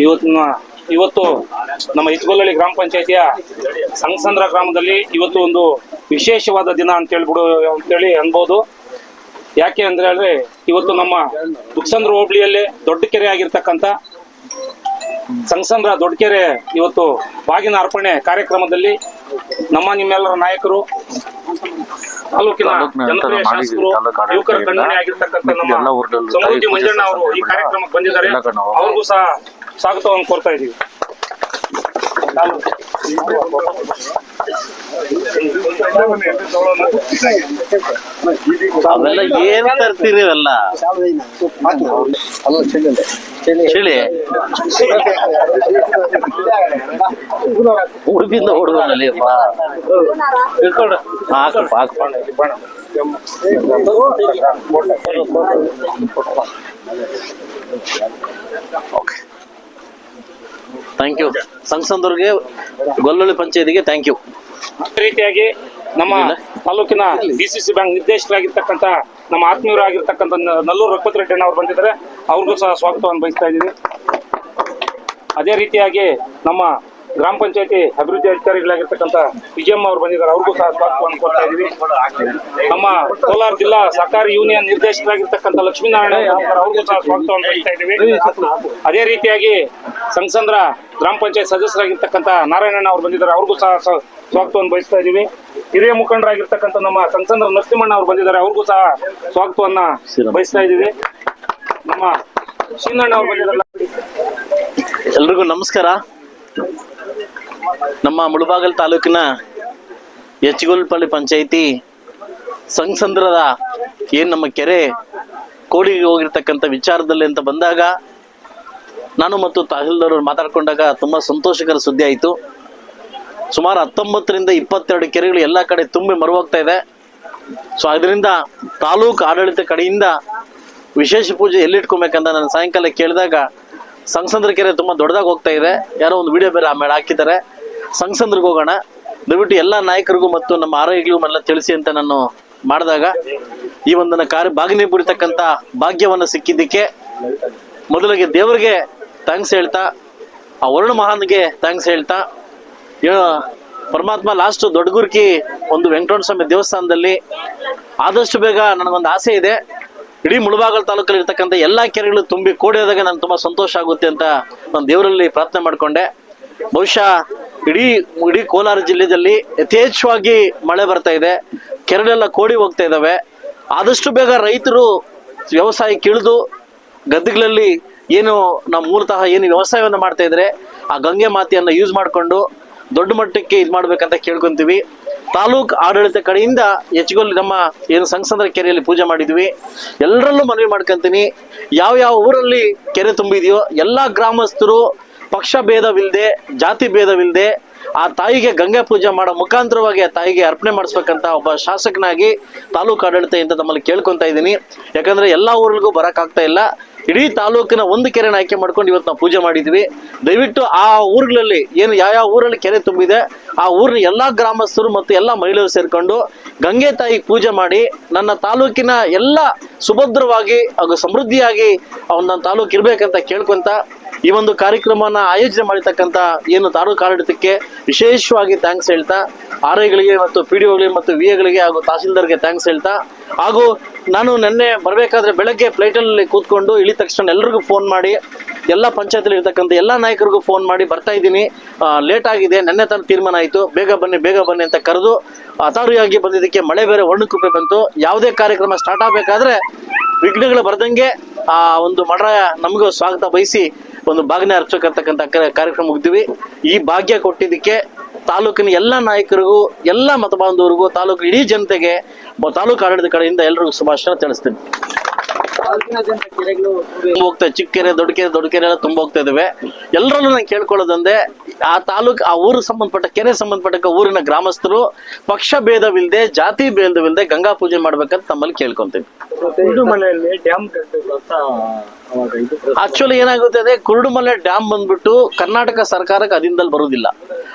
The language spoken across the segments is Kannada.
ಇವತ್ತಿನ ಇವತ್ತು ನಮ್ಮ ಹಿಚ್ಗೊಲ್ಲಳ್ಳಿ ಗ್ರಾಮ ಪಂಚಾಯತಿಯ ಸಂಗಸಂದ್ರ ಗ್ರಾಮದಲ್ಲಿ ಇವತ್ತು ಒಂದು ವಿಶೇಷವಾದ ದಿನ ಅಂತ ಹೇಳ್ಬಿಡು ಅಂತೇಳಿ ಅನ್ಬೋದು. ಯಾಕೆ ಅಂದ್ರೆ ಅಂದ್ರೆ ಇವತ್ತು ನಮ್ಮ ದುಕ್ಸಂದ್ರ ಹೋಬಳಿಯಲ್ಲೇ ದೊಡ್ಡ ಕೆರೆ ಆಗಿರ್ತಕ್ಕಂಥ ಸಂಗಸಂದ್ರ ದೊಡ್ಡ ಕೆರೆ ಇವತ್ತು ಬಾಗಿನ ಅರ್ಪಣೆ ಕಾರ್ಯಕ್ರಮದಲ್ಲಿ ನಮ್ಮ ನಿಮ್ಮೆಲ್ಲರ ನಾಯಕರು ತಾಲೂಕಿನ ಜನಪ್ರಿಯ ಶಾಸಕರು ಯುವಕರ ಕಣ್ಮಣಿ ಆಗಿರ್ತಕ್ಕಂಥ ನಮ್ಮ ಸಮೃದ್ಧಿ ಮಂಜಣ್ಣ ಅವರು ಈ ಕಾರ್ಯಕ್ರಮಕ್ಕೆ ಬಂದಿದ್ದಾರೆ. ಅವ್ರಿಗೂ ಸಹ ಸ್ವಾಗತವನ್ನು ಕೊಡ್ತಾ ಇದ್ದೀವಿ ಅವೆಲ್ಲ ಏನ್ ತರ್ತೀರಿ ಅವೆಲ್ಲ ಚಳಿ. ಉಡುಪಿಂದ ಹೊಡೆದಲ್ಲಿ ಹಾಕಪ್ಪ ಹಾಕಪ್ಪ ಓಕೆ. ಥ್ಯಾಂಕ್ ಯು ಸಂಸಂದವ್ರಿಗೆ ಗೊಲ್ಲೊಳ್ಳಿ ಪಂಚಾಯತಿಗೆ ಥ್ಯಾಂಕ್ ಯು ರೀತಿಯಾಗಿ ನಮ್ಮ ತಾಲೂಕಿನ ಡಿ ಸಿ ಸಿ ಬ್ಯಾಂಕ್ ನಿರ್ದೇಶಕರಾಗಿರ್ತಕ್ಕಂಥ ನಮ್ಮ ಆತ್ಮೀಯರು ಆಗಿರ್ತಕ್ಕಂಥ ನಲ್ಲೂರು ರಘುಪತಿ ರೆಡ್ಡಿ ಅವರು ಬಂದಿದ್ದಾರೆ. ಅವ್ರಿಗೂ ಸಹ ಸ್ವಾಗತವನ್ನು ಬಯಸ್ತಾ ಇದ್ದೀನಿ. ಅದೇ ರೀತಿಯಾಗಿ ನಮ್ಮ ಗ್ರಾಮ ಪಂಚಾಯತಿ ಅಭಿವೃದ್ಧಿ ಅಧಿಕಾರಿಗಳಾಗಿರ್ತಕ್ಕಂಥ ವಿಜಯಮ್ಮ ಅವರು ಬಂದಿದ್ದಾರೆ. ಅವ್ರಿಗೂ ಸಹ ಸ್ವಾಗತವನ್ನು ಕೊಡ್ತಾ ಇದ್ದೀವಿ. ನಮ್ಮ ಕೋಲಾರ ಜಿಲ್ಲಾ ಸಹಕಾರಿ ಯೂನಿಯನ್ ನಿರ್ದೇಶಕರಾಗಿರ್ತಕ್ಕಂಥ ಲಕ್ಷ್ಮೀನಾರಾಯಣ ಅವರು ಅವ್ರಿಗೂ ಸಹ ಸ್ವಾಗತವನ್ನು ಕೊಡ್ತಾ ಇದೀವಿ ಅದೇ ರೀತಿಯಾಗಿ ಸಂಸಂದ್ರ ಗ್ರಾಮ ಪಂಚಾಯತ್ ಸದಸ್ಯರಾಗಿರ್ತಕ್ಕಂಥ ನಾರಾಯಣಣ್ಣ ಅವರು ಬಂದಿದ್ದಾರೆ. ಅವ್ರಿಗೂ ಸಹ ಸ್ವಾಗತವನ್ನು ಬಯಸ್ತಾ ಇದ್ದೀವಿ. ಹಿರಿಯ ಮುಖಂಡರಾಗಿರ್ತಕ್ಕಂಥ ನಮ್ಮ ಸಂಸಂದ್ರ ನರಸಿಂಹಣ್ಣ ಅವರು ಬಂದಿದ್ದಾರೆ. ಅವ್ರಿಗೂ ಸಹ ಸ್ವಾಗತವನ್ನ ಬಯಸ್ತಾ ಇದ್ದೀವಿ. ನಮ್ಮ ಶ್ರೀನಣ್ಣ ಅವರು ಬಂದಿದ್ದಾರೆ. ಎಲ್ರಿಗೂ ನಮಸ್ಕಾರ. ನಮ್ಮ ಮುಳುಬಾಗಲ್ ತಾಲೂಕಿನ ಎಚ್ಗೋಲ್ಪಳ್ಳಿ ಪಂಚಾಯಿತಿ ಸಂಘಸಂದ್ರದ ಏನು ನಮ್ಮ ಕೆರೆ ಕೋಡಿಗೆ ಹೋಗಿರ್ತಕ್ಕಂಥ ವಿಚಾರದಲ್ಲಿ ಅಂತ ಬಂದಾಗ ನಾನು ಮತ್ತು ತಹಸೀಲ್ದಾರ್ ಮಾತಾಡ್ಕೊಂಡಾಗ ತುಂಬಾ ಸಂತೋಷಕರ ಸುದ್ದಿ ಆಯಿತು. ಸುಮಾರು ಹತ್ತೊಂಬತ್ತರಿಂದ ಇಪ್ಪತ್ತೆರಡು ಕೆರೆಗಳು ಎಲ್ಲ ಕಡೆ ತುಂಬಿ ಮರುವಾಗ್ತಾ ಇದೆ. ಸೊ ಅದರಿಂದ ತಾಲೂಕು ಆಡಳಿತ ಕಡೆಯಿಂದ ವಿಶೇಷ ಪೂಜೆ ಎಲ್ಲಿಟ್ಕೊಬೇಕಂತ ನಾನು ಸಾಯಂಕಾಲ ಕೇಳಿದಾಗ ಸಂಗಸಂದ್ರ ಕೆರೆ ತುಂಬಾ ದೊಡ್ಡದಾಗಿ ಹೋಗ್ತಾ ಇದೆ. ಯಾರೋ ಒಂದು ವಿಡಿಯೋ ಬೇರೆ ಆಮೇಲೆ ಹಾಕಿದ್ದಾರೆ. ಸಂಗಸಂದ್ರಿಗೆ ಹೋಗೋಣ. ದಯವಿಟ್ಟು ಎಲ್ಲ ನಾಯಕರಿಗೂ ಮತ್ತು ನಮ್ಮ ಆರೋಗ್ಯಗಳಿಗೂ ಎಲ್ಲ ತಿಳಿಸಿ ಅಂತ ನಾನು ಮಾಡಿದಾಗ ಈ ಒಂದು ಕಾರ್ಯ ಬಾಗಿನಿ ಬುರಿತಕ್ಕಂತ ಭಾಗ್ಯವನ್ನು ಸಿಕ್ಕಿದ್ದಕ್ಕೆ ಮೊದಲಿಗೆ ದೇವರಿಗೆ ಥ್ಯಾಂಕ್ಸ್ ಹೇಳ್ತಾ, ಆ ವರುಣ ಮಹಾನ್ಗೆ ಥ್ಯಾಂಕ್ಸ್ ಹೇಳ್ತಾ ಪರಮಾತ್ಮ ಲಾಸ್ಟ್ ದೊಡ್ಡಗುರ್ಕಿ ಒಂದು ವೆಂಕಟೇಶ್ವರ ಸ್ವಾಮಿ ದೇವಸ್ಥಾನದಲ್ಲಿ ಆದಷ್ಟು ಬೇಗ ನನಗೊಂದು ಆಸೆ ಇದೆ. ಇಡೀ ಮುಳಬಾಗಲ್ ತಾಲೂಕಲ್ಲಿ ಇರ್ತಕ್ಕಂಥ ಎಲ್ಲಾ ಕೆರೆಗಳು ತುಂಬಿ ಕೋಡಿದಾಗ ನಾನು ತುಂಬಾ ಸಂತೋಷ ಆಗುತ್ತೆ ಅಂತ ನಾನು ದೇವರಲ್ಲಿ ಪ್ರಾರ್ಥನೆ ಮಾಡ್ಕೊಂಡೆ. ಬಹುಶಃ ಇಡೀ ಇಡೀ ಕೋಲಾರ ಜಿಲ್ಲೆಯಲ್ಲಿ ಯಥೇಚ್ಛವಾಗಿ ಮಳೆ ಬರ್ತಾ ಇದೆ. ಕೆರೆಗಳೆಲ್ಲ ಕೋಡಿ ಹೋಗ್ತಾ ಇದಾವೆ. ಆದಷ್ಟು ಬೇಗ ರೈತರು ವ್ಯವಸಾಯಕ್ಕೆ ಇಳಿದು ಗದ್ದೆಗಳಲ್ಲಿ ಏನು ನಾವು ಮೂಲತಃ ಏನು ವ್ಯವಸಾಯವನ್ನು ಮಾಡ್ತಾ ಇದ್ರೆ ಆ ಗಂಗೆ ಮಾತೆಯನ್ನು ಯೂಸ್ ಮಾಡಿಕೊಂಡು ದೊಡ್ಡ ಮಟ್ಟಕ್ಕೆ ಇದು ಮಾಡ್ಬೇಕಂತ ಕೇಳ್ಕೊಂತೀವಿ. ತಾಲೂಕ್ ಆಡಳಿತ ಕಡೆಯಿಂದ ಹೆಚ್ಚುಗೊಲ್ಲಿ ನಮ್ಮ ಏನು ಸಂಸದರ ಕೆರೆಯಲ್ಲಿ ಪೂಜೆ ಮಾಡಿದ್ವಿ. ಎಲ್ಲರಲ್ಲೂ ಮನವಿ ಮಾಡ್ಕೊಂತೀನಿ. ಯಾವ ಯಾವ ಊರಲ್ಲಿ ಕೆರೆ ತುಂಬಿದೆಯೋ ಎಲ್ಲಾ ಗ್ರಾಮಸ್ಥರು ಪಕ್ಷ ಭೇದವಿಲ್ಲದೆ, ಜಾತಿ ಭೇದವಿಲ್ಲದೆ ಆ ತಾಯಿಗೆ ಗಂಗೆ ಪೂಜೆ ಮಾಡೋ ಮುಖಾಂತರವಾಗಿ ಆ ತಾಯಿಗೆ ಅರ್ಪಣೆ ಮಾಡಿಸ್ಬೇಕಂತ ಒಬ್ಬ ಶಾಸಕನಾಗಿ ತಾಲೂಕು ಆಡಳಿತ ಆಡಳಿತದಿಂದ ತಮ್ಮಲ್ಲಿ ಕೇಳ್ಕೊತಾ ಇದ್ದೀನಿ. ಯಾಕಂದ್ರೆ ಎಲ್ಲಾ ಊರಿಗೂ ಬರೋಕ್ಕಾಗ್ತಾ ಇಲ್ಲ. ಇಡೀ ತಾಲೂಕಿನ ಒಂದು ಕೆರೆನ ಆಯ್ಕೆ ಮಾಡ್ಕೊಂಡು ಇವತ್ತು ನಾವು ಪೂಜೆ ಮಾಡಿದ್ವಿ. ದಯವಿಟ್ಟು ಆ ಊರುಗಳಲ್ಲಿ ಏನು ಯಾವ ಯಾವ ಊರಲ್ಲಿ ಕೆರೆ ತುಂಬಿದೆ, ಆ ಊರಿನ ಎಲ್ಲಾ ಗ್ರಾಮಸ್ಥರು ಮತ್ತು ಎಲ್ಲಾ ಮಹಿಳೆಯರು ಸೇರ್ಕೊಂಡು ಗಂಗೆ ತಾಯಿ ಪೂಜೆ ಮಾಡಿ, ನನ್ನ ತಾಲೂಕಿನ ಎಲ್ಲ ಸುಭದ್ರವಾಗಿ ಹಾಗೂ ಸಮೃದ್ಧಿಯಾಗಿ ಅವ್ನು ನನ್ನ ತಾಲೂಕು ಇರ್ಬೇಕಂತ ಕೇಳ್ಕೊಂತ ಈ ಒಂದು ಕಾರ್ಯಕ್ರಮನ ಆಯೋಜನೆ ಮಾಡಿರ್ತಕ್ಕಂಥ ಏನು ತಾಲೂಕು ಆಡಳಿತಕ್ಕೆ ವಿಶೇಷವಾಗಿ ಥ್ಯಾಂಕ್ಸ್ ಹೇಳ್ತಾ ಆರ್ ಐಗಳಿಗೆ ಮತ್ತು ಪಿ ಡಿ ಒಗಳಿಗೆ ಮತ್ತು ವಿ ಎಗಳಿಗೆ ಹಾಗೂ ತಹಸೀಲ್ದಾರ್ಗೆ ಥ್ಯಾಂಕ್ಸ್ ಹೇಳ್ತಾ ಹಾಗೂ ನಾನು ನಿನ್ನೆ ಬರಬೇಕಾದ್ರೆ ಬೆಳಗ್ಗೆ ಫ್ಲೈಟಲ್ಲಿ ಕೂತ್ಕೊಂಡು ಇಳಿದ ತಕ್ಷಣ ಎಲ್ರಿಗೂ ಫೋನ್ ಮಾಡಿ, ಎಲ್ಲ ಪಂಚಾಯತಲ್ಲಿ ಇರ್ತಕ್ಕಂಥ ಎಲ್ಲ ನಾಯಕರಿಗೂ ಫೋನ್ ಮಾಡಿ ಬರ್ತಾ ಇದ್ದೀನಿ. ಲೇಟ್ ಆಗಿದೆ, ನೆನ್ನೆ ತಾನು ತೀರ್ಮಾನ ಆಯಿತು. ಬೇಗ ಬನ್ನಿ ಬೇಗ ಬನ್ನಿ ಅಂತ ಕರೆದು ಅತಾರಿಯಾಗಿ ಬಂದಿದ್ದಕ್ಕೆ ಮಳೆ ಬೇರೆ ಒಣ್ಣುಕುಪ್ಪೆ ಬಂತು. ಯಾವುದೇ ಕಾರ್ಯಕ್ರಮ ಸ್ಟಾರ್ಟ್ ಆಗಬೇಕಾದ್ರೆ ವಿಘ್ನಗಳು ಬರ್ದಂಗೆ ಆ ಒಂದು ಮಡ ನಮಗೂ ಸ್ವಾಗತ ಬಯಸಿ ಒಂದು ಬಾಗಿನ ಅರ್ಚಕರ್ತಕ್ಕಂಥ ಕಾರ್ಯಕ್ರಮ ಮುಗಿದ್ವಿ. ಈ ಭಾಗ್ಯ ಕೊಟ್ಟಿದ್ದಕ್ಕೆ ತಾಲೂಕಿನ ಎಲ್ಲ ನಾಯಕರಿಗೂ ಎಲ್ಲ ಮತ ಬಾಂಧವರಿಗೂ ತಾಲೂಕು ಇಡೀ ಜನತೆಗೆ ತಾಲೂಕು ಆಡಳಿತ ಕಡೆಯಿಂದ ಎಲ್ರಿಗೂ ಶುಭಾಶಯ ತಿಳಿಸ್ತೀನಿ. ತುಂಬ ಹೋಗ್ತಾ ಚಿಕ್ಕ ಕೆರೆ ದೊಡ್ಡ ಕೆರೆ ದೊಡ್ಡ ಕೆರೆ ಎಲ್ಲ ತುಂಬ ಹೋಗ್ತಾ ಇದಾವೆ. ಎಲ್ಲರಲ್ಲೂ ನಾನು ಕೇಳ್ಕೊಳ್ಳೋದಂದ್ರೆ ಆ ತಾಲೂಕು ಆ ಊರಿಗೆ ಸಂಬಂಧಪಟ್ಟ ಕೆರೆ ಸಂಬಂಧಪಟ್ಟ ಊರಿನ ಗ್ರಾಮಸ್ಥರು ಪಕ್ಷ ಭೇದವಿಲ್ಲದೆ ಜಾತಿ ಭೇದವಿಲ್ಲದೆ ಗಂಗಾ ಪೂಜೆ ಮಾಡ್ಬೇಕಂತ ತಮ್ಮಲ್ಲಿ ಕೇಳ್ಕೊಂತೀನಿ. ಆಕ್ಚುಲಿ ಏನಾಗುತ್ತೆ ಅಂದ್ರೆ ಕುರುಡುಮಲೆ ಡ್ಯಾಮ್ ಬಂದ್ಬಿಟ್ಟು ಕರ್ನಾಟಕ ಸರ್ಕಾರಕ್ಕೆ ಅದಿಂದಲ್ಲಿ ಬರುವುದಿಲ್ಲ.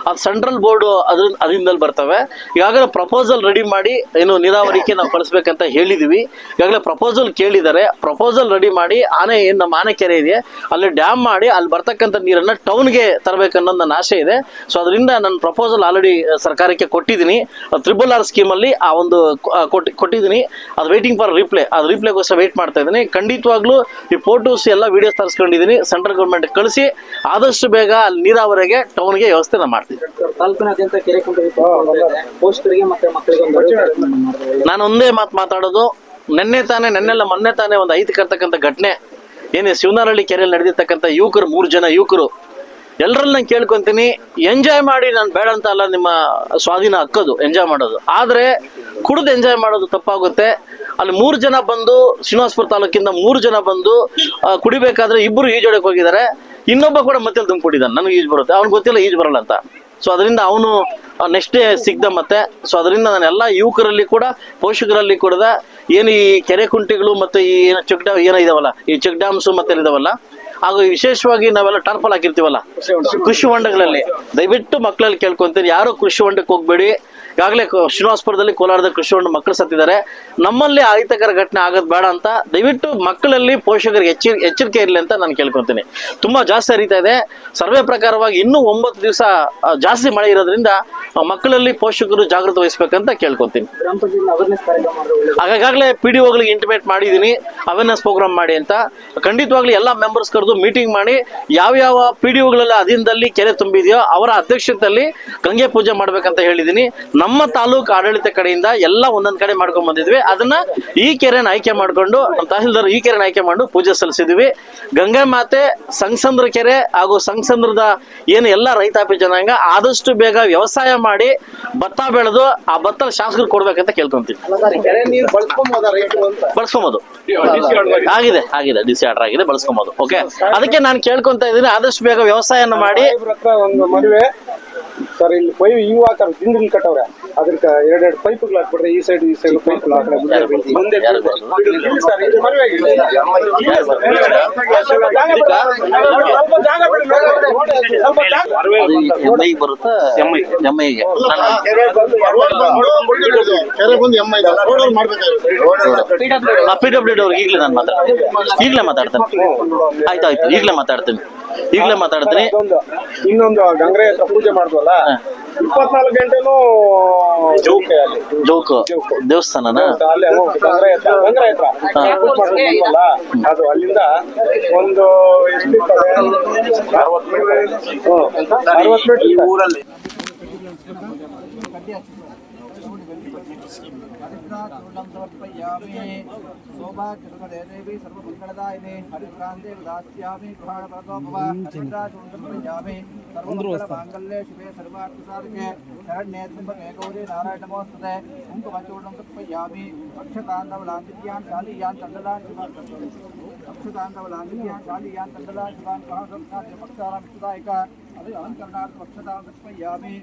ಅದು ಸೆಂಟ್ರಲ್ ಬೋರ್ಡ್ ಅದ್ರ ಅದರಿಂದಲೇ ಬರ್ತವೆ. ಈಗಾಗಲೇ ಪ್ರಪೋಸಲ್ ರೆಡಿ ಮಾಡಿ ಏನು ನೀರಾವರಿಗೆ ನಾವು ಕಳಿಸ್ಬೇಕಂತ ಹೇಳಿದೀವಿ. ಈಗಾಗಲೇ ಪ್ರಪೋಸಲ್ ಕೇಳಿದ್ದಾರೆ. ಪ್ರಪೋಸಲ್ ರೆಡಿ ಮಾಡಿ ಆನೆ ಏನು ನಮ್ಮ ಆನೆ ಕೆರೆ ಇದೆ, ಅಲ್ಲಿ ಡ್ಯಾಮ್ ಮಾಡಿ ಅಲ್ಲಿ ಬರ್ತಕ್ಕಂಥ ನೀರನ್ನು ಟೌನ್ಗೆ ತರಬೇಕನ್ನೋ ನನ್ನ ಆಸೆ ಇದೆ. ಸೊ ಅದರಿಂದ ನನ್ನ ಪ್ರಪೋಸಲ್ ಆಲ್ರೆಡಿ ಸರ್ಕಾರಕ್ಕೆ ಕೊಟ್ಟಿದ್ದೀನಿ. ತ್ರಿಬಲ್ ಆರ್ ಸ್ಕೀಮಲ್ಲಿ ಆ ಒಂದು ಕೊಟ್ಟಿದ್ದೀನಿ. ಅದು ವೇಟಿಂಗ್ ಫಾರ್ ರಿಪ್ಲೈ ಅದು ರಿಪ್ಲೈಗೋಸ್ಕರ ವೇಟ್ ಮಾಡ್ತಾ ಇದ್ದೀನಿ. ಖಂಡಿತವಾಗ್ಲೂ ಈ ಫೋಟೋಸ್ ಎಲ್ಲ ವಿಡಿಯೋಸ್ ತರಿಸ್ಕೊಂಡಿದ್ದೀನಿ. ಸೆಂಟ್ರಲ್ ಗೌರ್ಮೆಂಟ್ ಕಳಿಸಿ, ಆದಷ್ಟು ಬೇಗ ಅಲ್ಲಿ ನೀರಾವರಿಗೆ ಟೌನ್ಗೆ ವ್ಯವಸ್ಥೆ ನಾನು ಮಾಡ್ತೀನಿ. ತಾಲೂಕಿನಾದ್ಯಂತ ಕೆರೆ ಕುಂಟೆ ಪೋಷಕರಿಗೆ ಮತ್ತೆ ಮಕ್ಕಳಿಗೆ ಒಂದು ಒಳ್ಳೆ ಕಾರ್ಯಕ್ರಮ ಮಾಡಿದ್ರು. ನಾನು ಒಂದೇ ಮಾತು ಮಾತಾಡೋದು ನೆನ್ನೆ ತಾನೇ ನೆನ್ನೆಲ್ಲ ಮೊನ್ನೆ ತಾನೇ ಒಂದು ಐದು ಕರ್ತಕ್ಕಂಥ ಘಟನೆ ಏನೇ ಶಿವನಾರಳ್ಳಿ ಕೆರೆಯಲ್ಲಿ ನಡೆದಿರ್ತಕ್ಕಂಥ ಯುವಕರು ಮೂರು ಜನ ಯುವಕರು ಎಲ್ಲರಲ್ಲಿ ನಾನು ಕೇಳ್ಕೊಂತೀನಿ ಎಂಜಾಯ್ ಮಾಡಿ ನಾನು ಬೇಡ ಅಂತ ಅಲ್ಲ ನಿಮ್ಮ ಸ್ವಾಧೀನ ಹಕ್ಕದು ಎಂಜಾಯ್ ಮಾಡೋದು. ಆದರೆ ಕುಡಿದು ಎಂಜಾಯ್ ಮಾಡೋದು ತಪ್ಪಾಗುತ್ತೆ. ಅಲ್ಲಿ ಮೂರು ಜನ ಬಂದು ಶ್ರೀನಿವಾಸಪುರ ತಾಲೂಕಿಂದ ಮೂರು ಜನ ಬಂದು ಕುಡಿಬೇಕಾದ್ರೆ ಇಬ್ಬರು ಈಜೋಡಕ್ಕೆ ಹೋಗಿದ್ದಾರೆ. ಇನ್ನೊಬ್ಬ ಕೂಡ ಮತ್ತೆ ತುಂಬಿಕೊಂಡಿದ್ದಾನೆ. ನನಗೆ ಈಜು ಬರುತ್ತೆ. ಅವ್ನಿಗೆ ಗೊತ್ತಿಲ್ಲ ಈಜು ಬರಲ್ಲ ಅಂತ. ಸೊ ಅದರಿಂದ ಅವನು ನೆಕ್ಸ್ಟ್ ಡೇ ಸಿಗ್ದ ಮತ್ತೆ ಸೊ ಅದರಿಂದ ನಾನು ಎಲ್ಲ ಯುವಕರಲ್ಲಿ ಕೂಡ ಪೋಷಕರಲ್ಲಿ ಕೂಡ ಏನು ಈ ಕೆರೆ ಕುಂಟೆಗಳು ಮತ್ತೆ ಈ ಏನು ಚೆಕ್ ಡ್ಯಾಮ್ ಏನೋ ಇದಾವಲ್ಲ ಈ ಚೆಕ್ ಡ್ಯಾಮ್ಸು ಮತ್ತೆ ಇದಾವಲ್ಲ ಹಾಗೂ ವಿಶೇಷವಾಗಿ ನಾವೆಲ್ಲ ಟರ್ಪಲ್ ಹಾಕಿರ್ತೀವಲ್ಲ ಕೃಷಿ ಹೊಂಡಗಳಲ್ಲಿ. ದಯವಿಟ್ಟು ಮಕ್ಕಳಲ್ಲಿ ಕೇಳ್ಕೊಂತೀನಿ ಯಾರು ಕೃಷಿ ಹೊಂಡಕ್ಕೆ ಹೋಗ್ಬೇಡಿ ಈಗಾಗಲೇ ಶ್ರೀನಿವಾಸಪುರದಲ್ಲಿ ಕೋಲಾರದ ಕೃಷಿ ಹೊಂಡ ಮಕ್ಕಳು ಸತ್ತಿದ್ದಾರೆ. ನಮ್ಮಲ್ಲಿ ಅಹಿತಕರ ಘಟನೆ ಆಗೋದು ಬೇಡ ಅಂತ ದಯವಿಟ್ಟು ಮಕ್ಕಳಲ್ಲಿ ಪೋಷಕರಿಗೆ ಎಚ್ಚಿ ಎಚ್ಚರಿಕೆ ಇರಲಿ ಅಂತ ನಾನು ಕೇಳ್ಕೊತೀನಿ ತುಂಬಾ ಜಾಸ್ತಿ ಹರಿತಾ ಇದೆ. ಸರ್ವೆ ಪ್ರಕಾರವಾಗಿ ಇನ್ನೂ ಒಂಬತ್ತು ದಿವಸ ಜಾಸ್ತಿ ಮಳೆ ಇರೋದ್ರಿಂದ ಮಕ್ಕಳಲ್ಲಿ ಪೋಷಕರು ಜಾಗೃತಿ ವಹಿಸ್ಬೇಕಂತ ಕೇಳ್ಕೊತೀನಿ ಆಗಾಗಲೇ ಪಿ ಡಿ ಓಗಳಿಗೆ ಇಂಟಿಮೇಟ್ ಮಾಡಿದ್ದೀನಿ. ಅವೇರ್ನೆಸ್ ಪ್ರೋಗ್ರಾಮ್ ಮಾಡಿ ಅಂತ. ಖಂಡಿತವಾಗ್ಲೂ ಎಲ್ಲ ಮೆಂಬರ್ಸ್ ಕರೆದು ಮೀಟಿಂಗ್ ಮಾಡಿ. ಯಾವ್ಯಾವ ಪಿ ಡಿ ಒಗಳೆಲ್ಲ ಅಧೀನದಲ್ಲಿ ಕೆರೆ ತುಂಬಿದೆಯೋ ಅವರ ಅಧ್ಯಕ್ಷತೆಯಲ್ಲಿ ಗಂಗೆ ಪೂಜೆ ಮಾಡ್ಬೇಕಂತ ಹೇಳಿದ್ದೀನಿ. ನಮ್ಮ ತಾಲೂಕು ಆಡಳಿತ ಕಡೆಯಿಂದ ಎಲ್ಲ ಒಂದೊಂದ್ ಕಡೆ ಮಾಡ್ಕೊಂಡ್ ಬಂದಿದ್ವಿ. ಅದನ್ನ ಈ ಕೆರೆನ ಆಯ್ಕೆ ಮಾಡ್ಕೊಂಡು ತಹಸೀಲ್ದಾರ್ ಈ ಕೆರೆನ ಆಯ್ಕೆ ಮಾಡಿ ಪೂಜೆ ಸಲ್ಲಿಸಿದ್ವಿ. ಗಂಗಾ ಮಾತೆ ಸಂಗಸಂದ್ರ ಕೆರೆ ಹಾಗೂ ಸಂಗಸಂದ್ರದ ಏನು ಎಲ್ಲ ರೈತಾಪಿ ಜನಾಂಗ ಆದಷ್ಟು ಬೇಗ ವ್ಯವಸಾಯ ಮಾಡಿ ಭತ್ತ ಬೆಳೆದು ಆ ಭತ್ತ ಶಾಸಕರು ಕೊಡ್ಬೇಕಂತ ಕೇಳ್ಕೊಂತೀವಿ. ಬಳಸ್ಕೊಬೋದು. ಆಗಿದೆ ಆಗಿದೆ, ಡಿ ಸಿ ಆರ್ಡರ್ ಆಗಿದೆ, ಬಳಸ್ಕೊಬೋದು. ಓಕೆ ಅದಕ್ಕೆ ನಾನು ಕೇಳ್ಕೊಂತ ಇದ್ದೀನಿ, ಆದಷ್ಟು ಬೇಗ ವ್ಯವಸಾಯನ ಮಾಡಿ ಸರ್ ಇಲ್ಲಿ ಪೈಪ್ ಇವು ಹಾಕಾರ ದಿಂಡಿನ ಕಟ್ಟವ್ರೆ. ಅದಕ್ಕೆ ಎರಡೆರಡು ಪೈಪ್ಗಳು ಹಾಕ್ಬಿಟ್ರೆ ಈ ಸೈಡ್ ಈ ಸೈಡ್ ಪೈಪ್? ಮುಂದೆ ಬರುತ್ತಾ? ಪಿ ಡಬ್ಲ್ಯೂ ಅವ್ರಿಗೆ ಈಗಲೇ ನಾನು ಮಾತಾಡ್ತೀನಿ. ಈಗಲೇ ಮಾತಾಡ್ತೇನೆ. ಆಯ್ತು ಆಯ್ತು. ಈಗಲೇ ಮಾತಾಡ್ತೀನಿ. ಈಗಲೇ ಮಾತಾಡ್ತೀನಿ. ಇನ್ನೊಂದು ಗಂಗ್ರೆ ಪೂಜೆ ಮಾಡ್ದಲ್ಲ ಇಪ್ಪತ್ನಾಲ್ಕು ಗಂಟೆನೂ ಜೋಕೆ ಅಲ್ಲಿ. ಜೋಕು ದೇವಸ್ಥಾನನ? ಅಲ್ಲೇ ಹ್ಞೂ, ಗಂಗ್ರೆ ಹತ್ರ ಗಂಗ್ರೆ ಹತ್ರ ಪೂಜೆ ಮಾಡ್ಕೊಂಡು ಬಂದ್ವಲ್ಲ, ಅದು ಅಲ್ಲಿಂದ ಒಂದು ಎಷ್ಟಿರ್ತದೆ? ಅರವತ್ತು ಮೀಟರ್ ಅರವತ್ತು ಮೀಟರ್ ಈ ಊರಲ್ಲಿ. चूर्णं समर्पयामि सौभाग्यसुखदे देवी सर्वमङ्गलदायिने हरिभ्रान्ते दास्यामि गृहाणपरतो भव हरिद्राचूर्णं समर्पयामि सर्वमङ्गलमाङ्गल्ये शिवे सर्वार्थसाधके शरण्ये त्र्यम्बके गौरी नारायण नमोस्तुते कुङ्कुमचूर्णं समर्पयामि अक्षतान्दवलाञ्जित्यान् शालीयान् तण्डलान् शिवान् अक्षतान्दवलाञ्जित्यान् शालीयान् तण्डलान् शिवान् सहस्रत्नास्य पक्षाणां सुदायिक अलङ्करणार्थम् अक्षतां समर्पयामि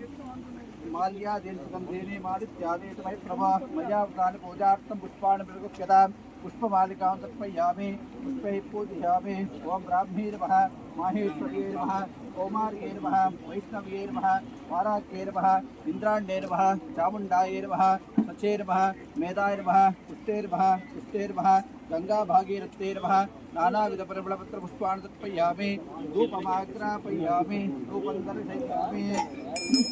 माल्यादेन सुगन्धेने मालित्यादेतमय प्रभा मया वृतानि पूजार्थं पुष्पाणि प्रगुह्यतां पुष्पमालिकां तर्पयामि पुष्पैः पूजयामि। ॐ ब्राह्मी नमः, माहेश्वर्ये नमः, कौमार्ये नमः वैष्णव्ये नमः वाराख्ये नमः, इन्द्राण्ये नमः, चामुण्डाय नमः सचे नमः मेधाय नमः, पुष्टे नमः पुष्टे नमः गङ्गाभागीरथ्ये नमः नानाविधपरिमलपत्रपुष्पाणि तर्पयामि धूपमाग्रापयामि, धूपं दर्शयामि।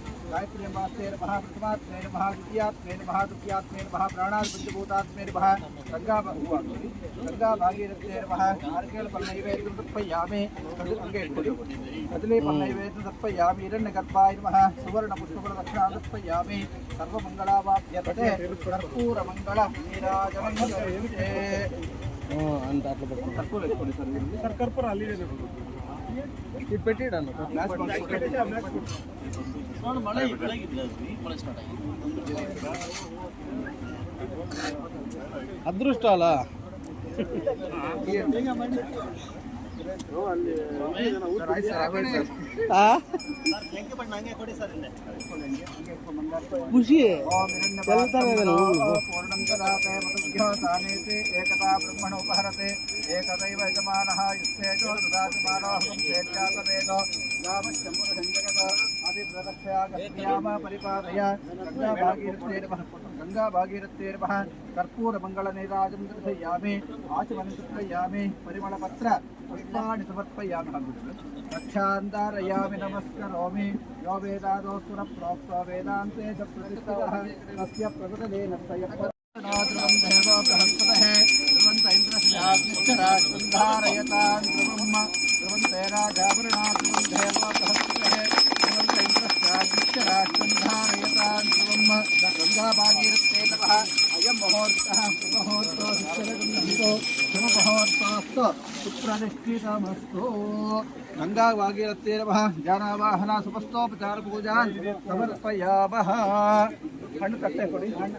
प्रातर्मध्याह्नसन्ध्यायां गायत्रीवाक्ये गायत्रीवास्ते नमः प्रथमात्मे नमः द्वितीयात्मे नमः तृतीयात्मे नमः प्राणात्पञ्चभूतात्मे नमः गङ्गा गङ्गा भागीरथे नमः नारिकेलफलनैवेद्यं तर्पयामि कदलीफलनैवेद्यं तर्पयामि हिरण्यगर्भाय नमः सुवर्णपुष्पफलदक्षिणां तर्पयामि सर्वमङ्गलावाप्यते कर्पूरमङ्गलं नीराजनं करिष्ये ಕರ್ಪೂರ ಇಟ್ಕೊಳ್ಳಿ ಸರ್ ಇಲ್ಲಿ. ಸರ್ ಕರ್ಪೂರ ಅಲ್ಲಿ ಗ್ಲಾಸ್ ಬಾಕ್ಸ್ ಕೊಡಿ. ಮಳೆ ಖುಷಿ. సానీతి ఏకతా బ్రహ్మణ ఉపహరతి ఏకదైవ యజమాన యుస్తేజో దదాతిమానోహంేదో రామశంపురజగత అభిప్రదక్షయామ పరిపాదయ గంగాభాగీరథేర్మ గంగాభాగీరథేర్మ కర్పూరమంగళనైరాజం దర్శయామి ఆచమనుయామి పరిమళపత్ర పుష్పాన్ని సమర్పయామి రక్షాందారయామి నమస్కరోమి యో వేదాదోస్తున ప్రోక్తో వేదాంతే చ ప్రతిష్టవ తస్య ప్రకృతలేన సయ ವೇದಾಂತೆ ಚ ಪ್ರತಿಷ್ಠಿತಃ ತಸ್ಯ ಪ್ರಕೃತಲೇನ ಸ್ವಯಂ ಧ್ರುವಂ ದೇವ ಬೃಹಸ್ಪತಃ ಧ್ರುವಂತ ಇಂದ್ರಶ್ಚಾಗ್ನಿಶ್ಚರಾಶ್ವಂ ಧಾರಯತಾನ್ ಧ್ರುವಂ ಧ್ರುವಂತೆ ರಾಜಾಭರಣಾ ಧ್ರುವಂ ದೇವ ಬೃಹಸ್ಪತಃ ಧ್ರುವಂತ ಇಂದ್ರಶ್ಚಾಗ್ನಿಶ್ಚರಾಶ್ವಂ ಧಾರಯತಾನ್ ಧ್ರುವಂ ಗಂಗಾ ಭಾಗೀರಥೇ ನಮಃ ಅಯಂ ಮುಹೂರ್ತಃ ಸುಮುಹೂರ್ತೋ ಸುಮುಹೂರ್ತೋ ಶುಭಮುಹೂರ್ತೋಸ್ತು ಸುಪ್ರತಿಷ್ಠಿತಮಸ್ತು ಗಂಗಾ ಭಾಗೀರಥೇ ನಮಃ ಜಾನವಾಹನ ಸುಪಸ್ತೋಪಚಾರ ಪೂಜಾ ಸಮರ್ಪಯಾಮಃ ಹಣ್ಣು ಕಟ್ಟೆ ಕೊಡಿ ಹಣ್ಣು